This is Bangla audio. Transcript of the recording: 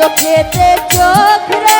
চোখেতে চোখ রে।